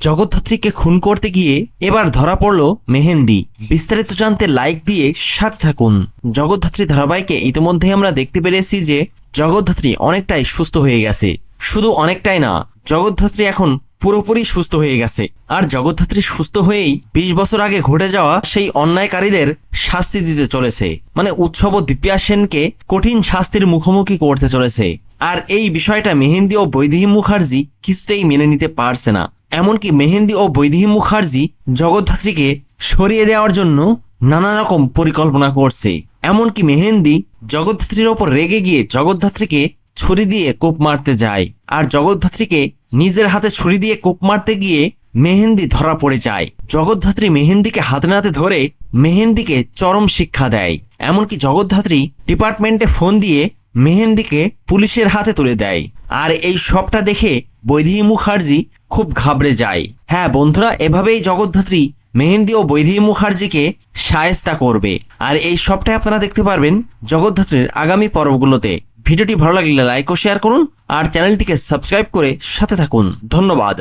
জগদ্ধাত্রীকে খুন করতে গিয়ে এবার ধরা পড়ল মেহেন্দি। বিস্তারিত জানতে লাইক দিয়ে সাথে থাকুন। জগদ্ধাত্রী ধারাবাহিকে ইতিমধ্যে আমরা দেখতে পেরেছি যে জগদ্ধাত্রী অনেকটাই সুস্থ হয়ে গেছে। শুধু অনেকটাই না, জগদ্ধাত্রী এখন পুরোপুরি সুস্থ হয়ে গেছে। আর জগদ্ধাত্রী সুস্থ হয়েই বিশ বছর আগে ঘটে যাওয়া সেই অন্যায়কারীদের শাস্তি দিতে চলেছে। মানে উৎসব ও দিব্যা সেনকে কঠিন শাস্তির মুখোমুখি করতে চলেছে। আর এই বিষয়টা মেহেন্দি ও বৈদেহী মুখার্জি কিছুতেই মেনে নিতে পারছে না। এমনকি মেহেন্দি ও বৈদেহী মুখার্জি জগদ্ধাত্রীকে সরিয়ে দেওয়ার জন্য নানা রকম পরিকল্পনা করছে। এমনকি মেহেন্দি জগদ্ধাত্রীর ওপর রেগে গিয়ে জগদ্ধাত্রীকে ছুরি দিয়ে কোপ মারতে যায় আর জগদ্ধাত্রীকে নিজের হাতে ছুরি দিয়ে কোপ মারতে গিয়ে মেহেন্দি ধরা পড়ে যায়। জগদ্ধাত্রী মেহেন্দিকে হাতে নাতে ধরে মেহেন্দিকে চরম শিক্ষা দেয়। এমনকি জগদ্ধাত্রী ডিপার্টমেন্টে ফোন দিয়ে মেহেন্দিকে পুলিশের হাতে তুলে দেয়। আর এই সবটা দেখে বৈদেহী মুখার্জি খুব ঘাবড়ে যায়। হ্যাঁ বন্ধুরা, এভাবেই জগদ্ধাত্রী মেহেন্দি ও বৈধি মুখার্জিকে সায়স্তা করবে। আর এই সবটাই আপনারা দেখতে পারবেন জগদ্ধাত্রীর আগামী পর্বগুলোতে। ভিডিওটি ভালো লাগলে লাইক ও শেয়ার করুন আর চ্যানেলটিকে সাবস্ক্রাইব করে সাথে থাকুন। ধন্যবাদ।